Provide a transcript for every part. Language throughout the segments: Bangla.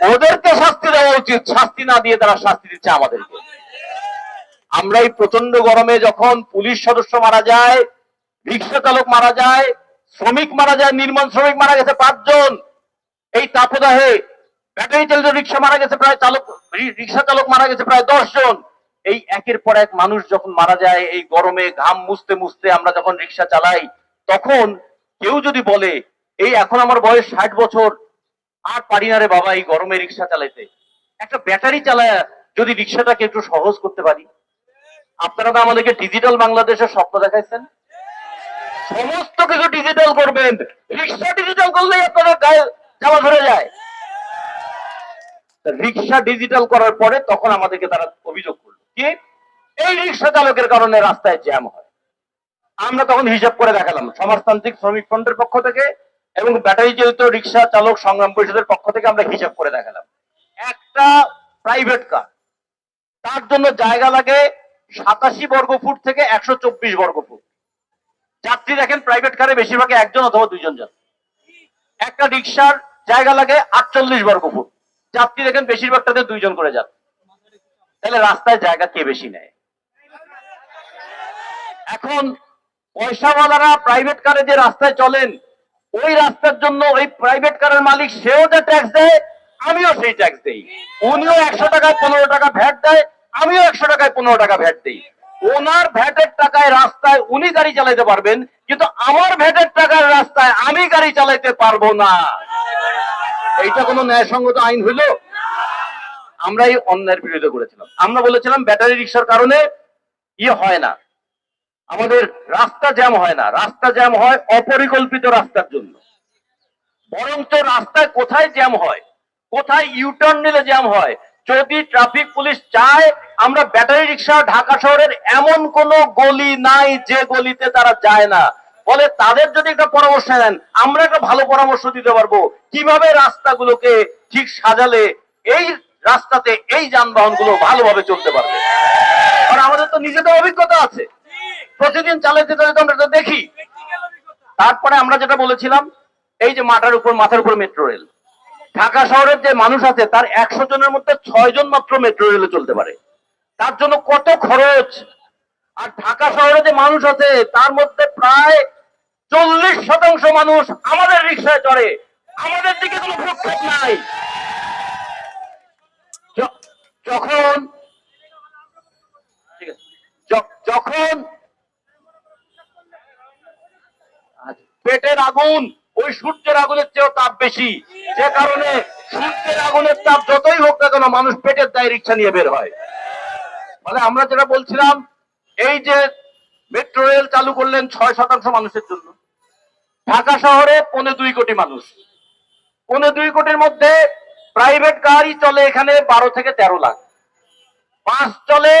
ওদেরকে শাস্তি দেওয়া উচিত। শাস্তি না দিয়ে তারা শাস্তি দিচ্ছে আমাদেরকে। আমরা এই প্রচণ্ড গরমে যখন পুলিশ সদস্য মারা যায় রিক্সা চালক মারা যায়, শ্রমিক মারা যায়, নির্মাণ শ্রমিক মারা গেছে পাঁচজন। এই তাপদাহে ব্যাটারি চালিত রিক্সা মারা গেছে প্রায় চালক রিক্সা চালক মারা গেছে প্রায় দশ জন এই একের পর এক মানুষ যখন মারা যায়, এই গরমে ঘাম মুছতে মুছতে আমরা যখন রিক্সা চালাই, তখন কেউ যদি বলে, এই এখন আমার বয়স ষাট বছর আর পারি না রে বাবা এই গরমে রিক্সা চালাইতে। একটা ব্যাটারি চালায় যদি রিক্সাটাকে একটু সহজ করতে পারি। আপনারা তো আমাদেরকে ডিজিটাল বাংলাদেশের স্বপ্ন দেখাইছেন। সমস্ত কিছু ডিজিটাল করবেন। রিক্সা ডিজিটাল করলেই আপনাদের গায়ে জামা ধরে যায়। রিক্সা ডিজিটাল করার পরে তখন আমাদেরকে তারা অভিযোগ করল কি, এই রিক্সা চালকের কারণে রাস্তায় জ্যাম হয়। আমরা তখন হিসাব করে দেখালাম। সমাজতান্ত্রিক শ্রমিক ফ্রন্টের পক্ষ থেকে এবং ব্যাটারি চালিত রিক্সা চালক সংগ্রাম পরিষদের পক্ষ থেকে আমরা হিসাব করে দেখালাম। একটা প্রাইভেট কার তার জন্য জায়গা লাগে সাতাশি বর্গ ফুট থেকে একশো চব্বিশ বর্গ ফুট। যাত্রী দেখেন প্রাইভেট কারে বেশিরভাগ একজন অথবা দুইজন যাত্রী। একটা রিক্সার জায়গা লাগে আটচল্লিশ বর্গ ফুট। যাত্রী দেখেন বেশিরভাগটাতে দুইজন করে যাত্রী। তাহলে রাস্তায় জায়গা কে বেশি নেয়? এখন পয়সাওয়ালারা প্রাইভেট কারে যে রাস্তায় চলেন ওই রাস্তার জন্য ওই প্রাইভেট কারের মালিক, সেও যে ট্যাক্স দেয়, আমিও সেই ট্যাক্স দেই। উনিও একশো টাকায় পনেরো টাকা ভ্যাট দেয়, আমিও একশো টাকায় পনেরো টাকা ভ্যাট দেই। ওনার ভ্যাটের টাকায় রাস্তায় উনি গাড়ি চালাইতে পারবেন, কিন্তু আমার ভ্যাটের টাকার রাস্তায় আমি গাড়ি চালাইতে পারব না। এইটা কোনো ন্যায়সঙ্গত আইন হইল? আমরা এই অন্যায়ের বিরোধিতা করেছিলাম। আমরা বলেছিলাম, ব্যাটারি রিক্সার কারণে ইয়ে হয় না। আমাদের রাস্তা জ্যাম হয় না। রাস্তা জ্যাম হয় অপরিকল্পিত রাস্তার জন্য। বরঞ্চ রাস্তায় কোথায় জ্যাম হয়, কোথায় ইউটার্ন নিলে জ্যাম হয়, যদি ট্রাফিক পুলিশ চায়, আমরা ব্যাটারি রিক্সা ঢাকা শহরের এমন কোন গলি নাই যে গলিতে তারা যায় না। ফলে তাদের যদি একটা পরামর্শ নেন, আমরা একটা ভালো পরামর্শ দিতে পারব কীভাবে রাস্তাগুলোকে ঠিক সাজালে এই রাস্তাতে এই যানবাহনগুলো ভালোভাবে চলতে পারবে। আর আমাদের তো নিজেদের অভিজ্ঞতা আছে। প্রতিদিন চালাইতে চালাইতে আমরা দেখি, তারপরে আমরা যেটা বলেছিলাম, এই যে মাথার উপর মাথার উপর মেট্রো রেল ঢাকা শহরের যে মানুষ আছে, তার একশো জনের মধ্যে ছয় জন মাত্র মেট্রো রেলে চলতে পারে। তার জন্য কত খরচ। আর ঢাকা শহরে যে মানুষ আছে, তার মধ্যে প্রায় চল্লিশ শতাংশ মানুষ আমাদের রিক্সায় চড়ে। আমাদের দিকে কোনো ভ্রুক্ষেপ নাই। যখন যখন পেটের আগুন, ওই সূর্যের আগুনের চেয়েও তাপ বেশি। যে কারণে সূর্যের আগুনের তাপ যতই হোক না কেন মানুষ পেটের দায় রিক্সা নিয়ে বের হয়। মানে আমরা যেটা বলছিলাম, এই যে মেট্রো রেল চালু করলেন ছয় শতাংশ মানুষের জন্য। ঢাকা শহরে পৌনে দুই কোটি মানুষ। পৌনে দুই কোটির মধ্যে প্রাইভেট গাড়ি চলে এখানে বারো থেকে তেরো লাখ। বাস চলে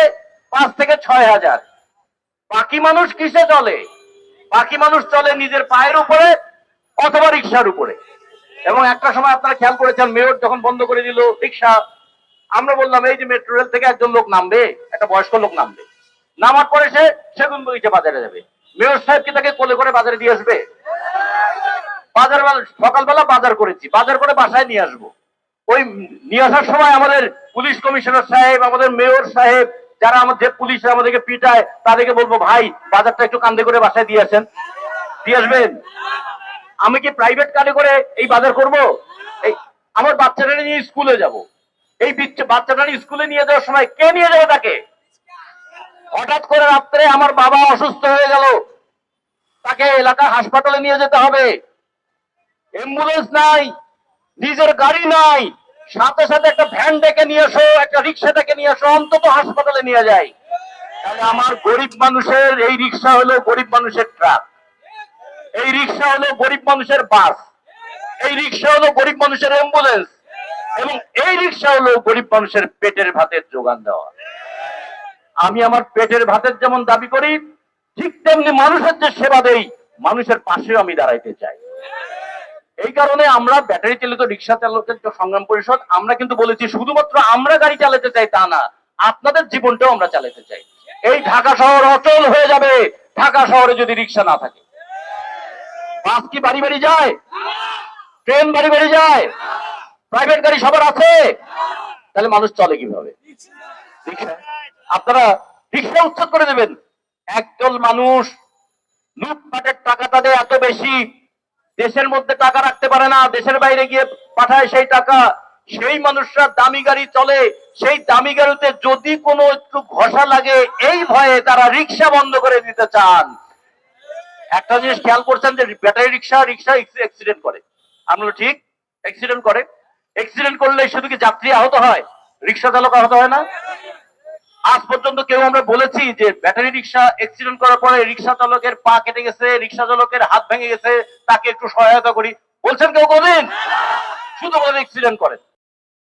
পাঁচ থেকে ছয় হাজার। বাকি মানুষ কিসে চলে? বাকি মানুষ চলে নিজের পায়ের উপরে অথবা রিক্সার উপরে। এবং একটা সময় আপনারা খেয়াল করেছেন, মেয়র যখন বন্ধ করে দিল, রিক্সা, আমরা বললাম, এই যে মেট্রো রেল থেকে একজন লোক নামবে, একটা বয়স্ক লোক নামবে। নামার পরে সে সেগুন বগিচা বাজারে যাবে। মেয়র সাহেব কি তাকে কোলে করে বাজারে দিয়ে আসবে? বাজার সকালবেলা বাজার করেছি, বাজার করে বাসায় নিয়ে আসব। ওই নিয়ে আসার সময় আমাদের পুলিশ কমিশনার সাহেব, আমাদের মেয়র সাহেব যারা আমাদের পুলিশ আমাদেরকে পিটায়, তাদেরকে বলব, ভাই, বাজারটা একটু কান্দে করে বাসায় দিয়ে আসেন। দিয়ে আসবেন? আমি কি প্রাইভেট কারে করে এই বাজার করব? এই, আমার বাচ্চাটা নিয়ে স্কুলে যাব। এই বাচ্চাটা স্কুলে নিয়ে যাওয়ার সময় কে নিয়ে যাবে তাকে? হঠাৎ করে রাত্রে আমার বাবা অসুস্থ হয়ে গেল। তাকে এলাকা হাসপাতালে নিয়ে যেতে হবে। অ্যাম্বুলেন্স নাই, নিজের গাড়ি নাই। সাথে সাথে একটা ভ্যান ডেকে নিয়ে এসো, একটা রিক্সা ডেকে নিয়ে এসো, অন্তত হাসপাতালে নিয়ে যাই। তাহলে আমার গরিব মানুষের, এই রিক্সা হলো গরিব মানুষের ট্রাক। এই রিক্সা হলো গরিব মানুষের বাস। এই রিক্সা হলো গরিব মানুষের অ্যাম্বুলেন্স। এবং এই রিক্সা হলো গরিব মানুষের পেটের ভাতের যোগান দেওয়া। আমি আমার পেটের ভাতের যেমন দাবি করি, ঠিক তেমনি মানুষের যে সেবা দেই, মানুষের পাশেও আমি দাঁড়াইতে চাই। এই কারণে আমরা ব্যাটারি চালিত রিক্সা চালকের সংগ্রাম পরিষদ, আমরা কিন্তু বলেছি শুধুমাত্র আমরা গাড়ি চালাতে চাই তা না, আপনাদের জীবনটাও আমরা চালাতে চাই। এই ঢাকা শহর অচল হয়ে যাবে। ঢাকা শহরে যদি রিক্সা না থাকে। বাস কি বাড়ি বাড়ি যায়? ট্রেন বাড়ি বাড়ি যায়? প্রাইভেট গাড়ি সবার আছে? তাহলে মানুষ চলে কীভাবে? আপনারা রিক্সা উচ্ছেদ করে দেবেন। একদল মানুষ লুটপাটের টাকা তাদের এত বেশি। দেশের মধ্যে টাকা রাখতে পারে না, দেশের বাইরে গিয়ে পাঠায় সেই টাকা, সেই মানুষরা দামি গাড়ি চলে, সেই দামি গাড়িতে যদি কোনো একটু ঘষা লাগে, এই ভয়ে তারা রিক্সা বন্ধ করে দিতে চান। একটা জিনিস খেয়াল করছেন যে ব্যাটারি রিক্সা রিক্সা অ্যাক্সিডেন্ট করে। আমরা ঠিক? অ্যাক্সিডেন্ট করে। অ্যাক্সিডেন্ট করলে শুধু কি যাত্রী আহত হয়? রিক্সা চালক আহত হয় না? আজ পর্যন্ত কেউ আমরা বলেছি যে ব্যাটারি রিক্সা অ্যাক্সিডেন্ট করার পরে রিক্সা চালকের পা কেটে গেছে, রিক্সা চালকের হাত ভেঙে গেছে, তাকে একটু সহায়তা করি। বলছেন কেউ কোনদিন? শুধু বলেন অ্যাক্সিডেন্ট করেন।